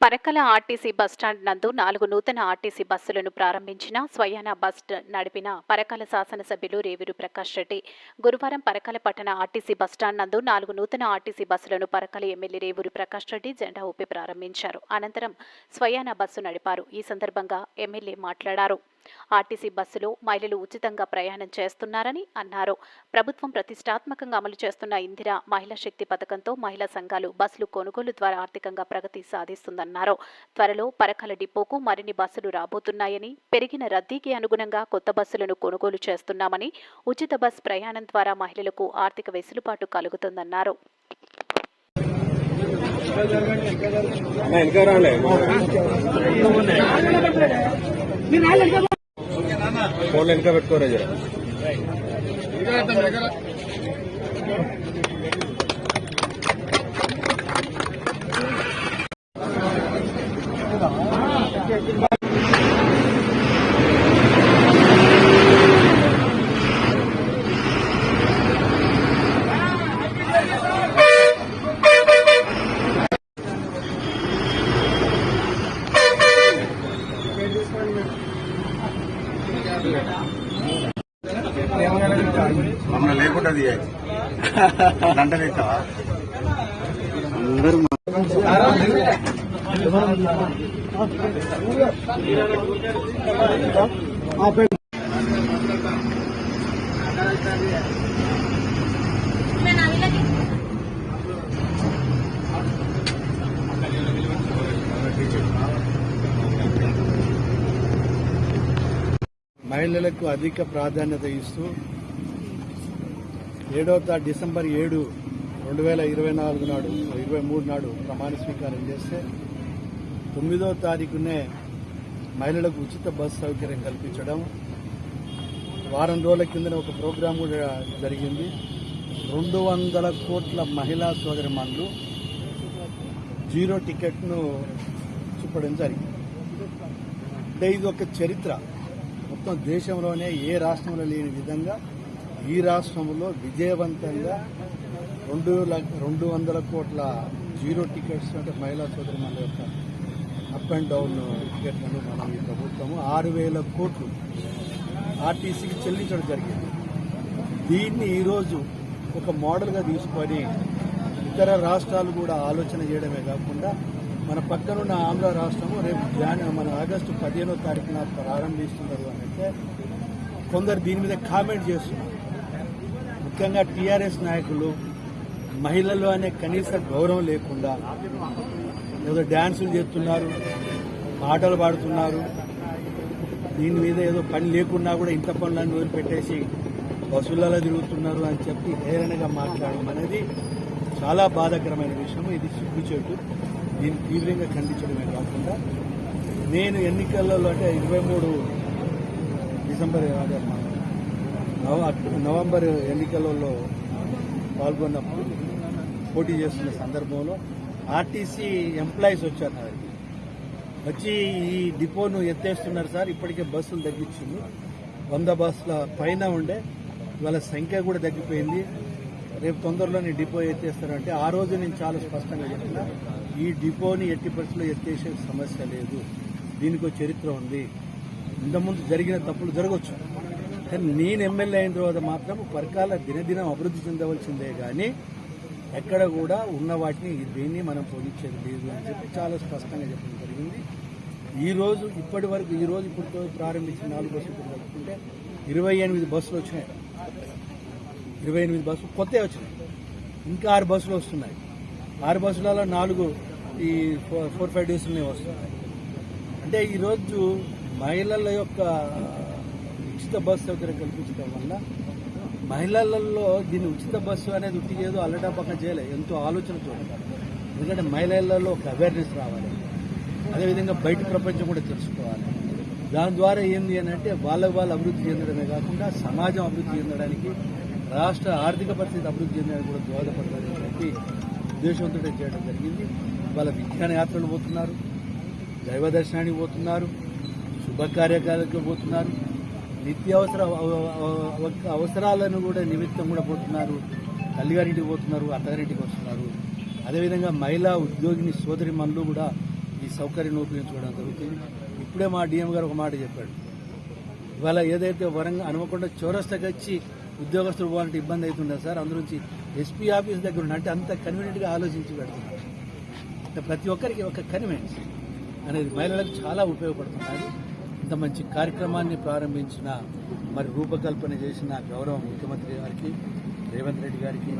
పరకల RTC bus stand నందు నాలుగు నూతన ఆర్టీసీ బస్సులను ప్రారంభించిన స్వయాన బస్ నడిపిన పరకల శాసనసభ్యులు రేవూరు ప్రకాష్ రెడ్డి. గురువారం పరకల పట్టణ ఆర్టీసీ బస్టాండ్ నందు నాలుగు నూతన ఆర్టీసీ బస్సులను పరకల ఎమ్మెల్యే రేవూరు ప్రకాష్ రెడ్డి జెండా ఊపి ప్రారంభించారు. అనంతరం స్వయాన బస్సు నడిపారు. ఈ సందర్భంగా ఎమ్మెల్యే మాట్లాడారు. ఆర్టీసీ బస్సులో మహిళలు ఉచితంగా ప్రయాణం చేస్తున్నారని అన్నారు. ప్రభుత్వం ప్రతిష్టాత్మకంగా అమలు చేస్తున్న ఇందిరా మహిళా శక్తి పథకంతో మహిళా సంఘాలు బస్సులు కొనుగోలు ద్వారా ఆర్థికంగా ప్రగతి సాధిస్తుందన్నారు. త్వరలో పరకాల డిపోకు మరిన్ని బస్సులు రాబోతున్నాయని పెరిగిన రద్దీకి అనుగుణంగా కొత్త బస్సులను కొనుగోలు చేస్తున్నామని ఉచిత బస్ ప్రయాణం ద్వారా మహిళలకు ఆర్థిక వెసులుబాటు కలుగుతుందన్నారు. అన్న వెనక రాలే ఫోన్ వెనక పెట్టుకోరా జర మమ్మల్ని లేకుండా తీయాలి గంట తీస్తావా మహిళలకు అధిక ప్రాధాన్యత ఇస్తూ ఏడవ డిసెంబర్ ఏడు రెండు వేల ఇరవై నాలుగు నాడు ఇరవై మూడు నాడు ప్రమాణ స్వీకారం చేస్తే తొమ్మిదో తారీఖునే మహిళలకు ఉచిత బస్ సౌకర్యం కల్పించడం. వారం రోజుల కిందన ఒక ప్రోగ్రాం కూడా జరిగింది. రెండు వందల కోట్ల మహిళా సోదరిమణులు జీరో టికెట్ను చూపడం జరిగింది. అంటే ఇది ఒక చరిత్ర. మొత్తం దేశంలోనే ఏ రాష్ట్రంలో లేని విధంగా ఈ రాష్ట్రంలో విజయవంతంగా రెండు లక్ష రెండు వందల కోట్ల జీరో టికెట్స్ అంటే మహిళా సోదరి మన యొక్క అప్ అండ్ డౌన్ టికెట్లను మనం ఈ ప్రభుత్వము ఆరు వేల కోట్లు ఆర్టీసీకి చెల్లించడం జరిగింది. దీన్ని ఈరోజు ఒక మోడల్గా తీసుకొని ఇతర రాష్ట్రాలు కూడా ఆలోచన చేయడమే కాకుండా మన పక్కనున్న ఆంధ్ర రాష్ట్రము రేపు జాన్ మన ఆగస్టు పదిహేనో తారీఖున ప్రారంభిస్తున్నారు అని అంటే కొందరు దీని మీద కామెంట్ చేస్తున్నారు. ముఖ్యంగా టీఆర్ఎస్ నాయకులు మహిళలు అనే కనీస గౌరవం లేకుండా ఏదో డ్యాన్సులు చేస్తున్నారు పాటలు పాడుతున్నారు. దీని మీద ఏదో పని లేకున్నా కూడా ఇంత పనులన్నీ వదిలిపెట్టేసి బస్సులలో తిరుగుతున్నారు అని చెప్పి హేరణగా మాట్లాడడం అనేది చాలా బాధాకరమైన విషయం ఇది సిగ్గుచేటు. దీన్ని తీవ్రంగా ఖండించడమే కాకుండా నేను ఎన్నికలలో అంటే ఇరవై మూడు డిసెంబర్ నవ- నవంబర్ ఎన్నికలలో పాల్గొన్నప్పుడు పోటీ చేస్తున్న సందర్భంలో ఆర్టీసీ ఎంప్లాయీస్ వచ్చారు నా దగ్గరికి. వచ్చి ఈ డిపోను ఎత్తేస్తున్నారు సార్. ఇప్పటికే బస్సులు తగ్గించింది. వంద బస్సుల పైన ఉండే వాళ్ళ సంఖ్య కూడా తగ్గిపోయింది. రేపు తొందరలోనే డిపో ఎత్తేస్తారంటే ఆ రోజు నేను చాలా స్పష్టంగా చెప్పిన ఈ డిపోని ఎట్టి పరిస్థితుల్లో ఎత్తేసే సమస్య లేదు. దీనికి చరిత్ర ఉంది. ఇంతకుముందు జరిగిన తప్పులు జరగవచ్చు కానీ నేను ఎమ్మెల్యే అయిన తర్వాత మాత్రం పరకాల దినదినం అభివృద్ధి చెందవలసిందే కానీ ఎక్కడ కూడా ఉన్న వాటిని దేన్ని మనం పోలించేది లేదు అని చెప్పి చాలా స్పష్టంగా చెప్పడం జరిగింది. ఈ రోజు ఇప్పటి వరకు ఈ రోజు ఇప్పుడు ప్రారంభించిన నాలుగు బస్సులు కలుపుకుంటే ఇరవై ఎనిమిది బస్సులు వచ్చినాయి. ఇరవై ఎనిమిది బస్సులు కొత్త వచ్చినాయి. ఇంకా ఆరు బస్సులు వస్తున్నాయి. ఆరు బస్సులలో నాలుగు ఈ ఫోర్ ఫోర్ ఫైవ్ డేస్లోనే వస్తున్నాయి అంటే ఈరోజు మహిళల యొక్క ఉచిత బస్సు సౌకర్యం కల్పించడం వల్ల మహిళలలో దీని ఉచిత బస్సు అనేది ఉట్టి ఏదో అల్లటా పక్కన చేయలేదు ఎంతో ఆలోచనతో. ఎందుకంటే మహిళలలో ఒక అవేర్నెస్ రావాలి. అదేవిధంగా బయట ప్రపంచం కూడా తెలుసుకోవాలి. దాని ద్వారా ఏంది అని అంటే వాళ్ళ వాళ్ళు అభివృద్ధి చెందడమే కాకుండా సమాజం అభివృద్ధి చెందడానికి రాష్ట్ర ఆర్థిక పరిస్థితి అభివృద్ధి చెందడానికి కూడా దోహదపడతారని చెప్పి ఉద్దేశంతో చేయడం జరిగింది. వాళ్ళ విజ్ఞాన యాత్రలు పోతున్నారు దైవ దర్శనానికి పోతున్నారు శుభకార్యకాలకు పోతున్నారు నిత్యావసర అవసరాలను కూడా నిమిత్తం కూడా పోతున్నారు తల్లిగారింటికి పోతున్నారు అత్తగారింటికి వస్తున్నారు. అదేవిధంగా మహిళా ఉద్యోగిని సోదరి కూడా ఈ సౌకర్యాన్ని సౌకర్యం ఉపయోగించుకోవడం జరుగుతుంది. ఇప్పుడే మా డిఎం గారు ఒక మాట చెప్పాడు. ఇవాళ ఏదైతే వరంగా అనుకోకుండా చౌరస్తాకి వచ్చి ఉద్యోగస్తులు పోవాలంటే ఇబ్బంది అవుతుండే సార్? అందులోంచి ఎస్పీ ఆఫీస్ దగ్గర ఉండి అంటే అంత కన్వీనియంట్గా ఆలోచించి పెడుతున్నారు. ప్రతి ఒక్కరికి ఒక కన్వీనియన్స్ అనేది మహిళలకు చాలా ఉపయోగపడుతున్నది ఇంత మంచి కార్యక్రమాన్ని ప్రారంభించిన మరి రూపకల్పన చేసిన గౌరవ ముఖ్యమంత్రి గారికి రేవంత్ రెడ్డి గారికి